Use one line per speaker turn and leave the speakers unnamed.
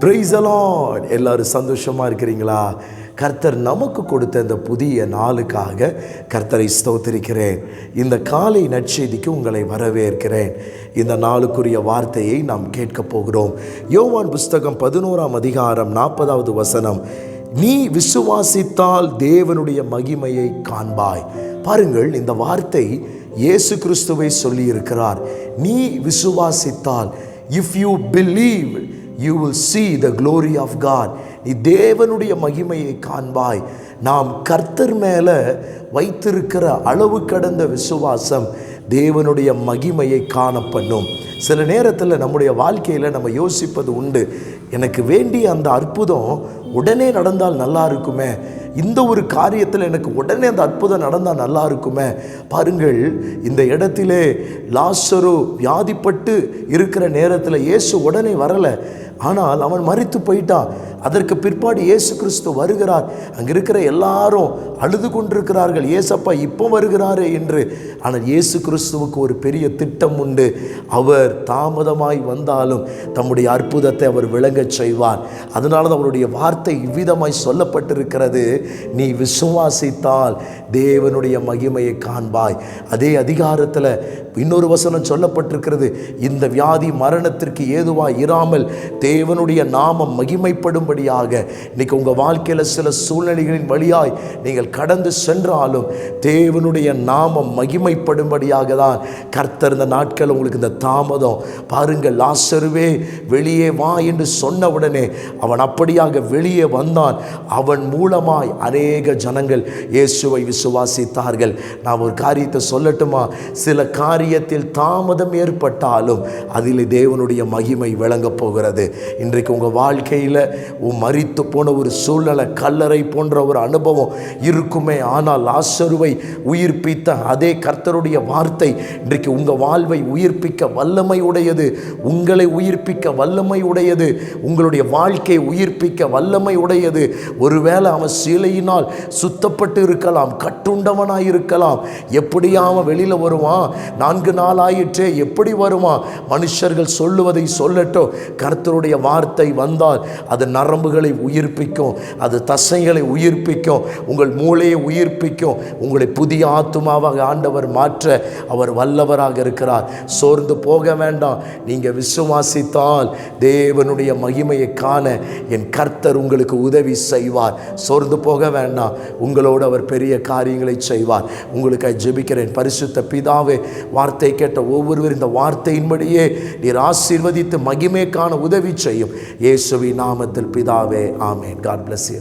Praise the எல்லாரும் சந்தோஷமா இருக்கிறீங்களா? கர்த்தர் நமக்கு கொடுத்த இந்த புதிய நாளுக்காக கர்த்தரை ஸ்தோத்திருக்கிறேன். இந்த காலை நற்செய்திக்கு உங்களை வரவேற்கிறேன். இந்த நாளுக்குரிய வார்த்தையை நாம் கேட்கப் போகிறோம். யோவான் புஸ்தகம் பதினோராம் அதிகாரம் நாற்பதாவது வசனம். நீ விசுவாசித்தால் தேவனுடைய மகிமையை காண்பாய். பாருங்கள் இந்த வார்த்தை இயேசு கிறிஸ்துவை சொல்லியிருக்கிறார். நீ விசுவாசித்தால் if you believe you will see the glory of God நீ தேவனுடைய மகிமையை காண்பாய். நாம் கர்த்தர் மேலே வைத்திருக்கிற அளவு கடந்த விசுவாசம் தேவனுடைய மகிமையை காண பண்ணும் சில நேரத்தில் நம்முடைய வாழ்க்கையில் நம்ம யோசிப்பது உண்டு. எனக்கு வேண்டிய அந்த அற்புதம் உடனே நடந்தால் நல்லா இருக்குமே. இந்த ஒரு காரியத்தில் எனக்கு உடனே அந்த அற்புதம் நடந்தால் நல்லா இருக்குமே. பாருங்கள் இந்த இடத்திலே லாசரு வியாதிப்பட்டு இருக்கிற நேரத்தில் இயேசு உடனே வரலை. ஆனால் அவன் மறித்து போயிட்டான் அதற்கு பிற்பாடு இயேசு கிறிஸ்து வருகிறார். அங்கே இருக்கிற எல்லாரும் அழுது கொண்டிருக்கிறார்கள். ஏசப்பா இப்போ வருகிறாரே என்று. ஆனால் இயேசு கிறிஸ்துவுக்கு ஒரு பெரிய திட்டம் உண்டு. அவர் தாமதமாய் வந்தாலும் தம்முடைய அற்புதத்தை அவர் விளங்கச் செய்வார். அதனால தான் அவருடைய வார்த்தை இவ்விதமாய் சொல்லப்பட்டிருக்கிறது. நீ விசுவாசித்தால் தேவனுடைய மகிமையை காண்பாய். அதே அதிகாரத்தில் இன்னொரு வசனம் சொல்லப்பட்டிருக்கிறது. இந்த வியாதி மரணத்திற்கு ஏதுவாக இராமல் தேவனுடைய நாமம் மகிமைப்படும்படியாக. இன்றைக்கி உங்கள் வாழ்க்கையில் சில சூழ்நிலைகளின் வழியாய் நீங்கள் கடந்து சென்றாலும் தேவனுடைய நாமம் மகிமைப்படும்படியாக தான் கர்த்தர் இந்த நாட்கள் உங்களுக்கு இந்த தாமதம். பாருங்கள் லாசருவே வெளியே வா என்று சொன்ன உடனே அவன் அப்படியாக வெளியே வந்தான். அவன் மூலமாய் அநேக ஜனங்கள் இயேசுவை விசுவாசித்தார்கள். நான் ஒரு காரியத்தை சொல்லட்டுமா? சில காரியம் காரியத்தில் தாமதம் ஏற்பட்டாலும் அதில் தேவனுடைய மகிமை விளங்கப் போகிறது. இன்றைக்கு உங்கள் வாழ்க்கையில் மறித்து போன ஒரு சூழ்நிலை கல்லறை போன்ற ஒரு அனுபவம் இருக்குமே ஆனால் ஆசருவை உயிர்ப்பித்த அதே கர்த்தருடைய வார்த்தை இன்றைக்கு உங்கள் வாழ்வை உயிர்ப்பிக்க வல்லமை உடையது உங்களை உயிர்ப்பிக்க வல்லமை உடையது உங்களுடைய வாழ்க்கையை உயிர்ப்பிக்க வல்லமை உடையது. ஒருவேளை அவன் சிலையினால் சுத்தப்பட்டு இருக்கலாம் கட்டுண்டவனாக இருக்கலாம் எப்படியா அவன் வெளியில் வருவான் நான் நான்கு நாள் ஆயிற்றே எப்படி வருமா? மனுஷர்கள் சொல்லுவதை சொல்லட்டும் கர்த்தருடைய வார்த்தை வந்தால் அது நரம்புகளை உயிர்ப்பிக்கும் அது தசைகளை உயிர்ப்பிக்கும் உங்கள் மூளையை உயிர்ப்பிக்கும் உங்களை புதிய ஆத்துமாவாக ஆண்டவர் மாற்ற அவர் வல்லவராக இருக்கிறார். சோர்ந்து போக வேண்டாம். நீங்கள் விசுவாசித்தால் தேவனுடைய மகிமையை காண என் கர்த்தர் உங்களுக்கு உதவி செய்வார். சோர்ந்து போக வேண்டாம். உங்களோடு அவர் பெரிய காரியங்களை செய்வார். உங்களுக்கு ஜெபிக்கிறேன். பரிசுத்த பிதாவே வார்த்தை கேட்ட ஒவ்வொருவர் இந்த வார்த்தையின்படியே நீர் ஆசீர்வதித்து மகிமை காண உதவி செய்யும். இயேசுவி நாமத்தில் பிதாவே ஆமேன். God bless you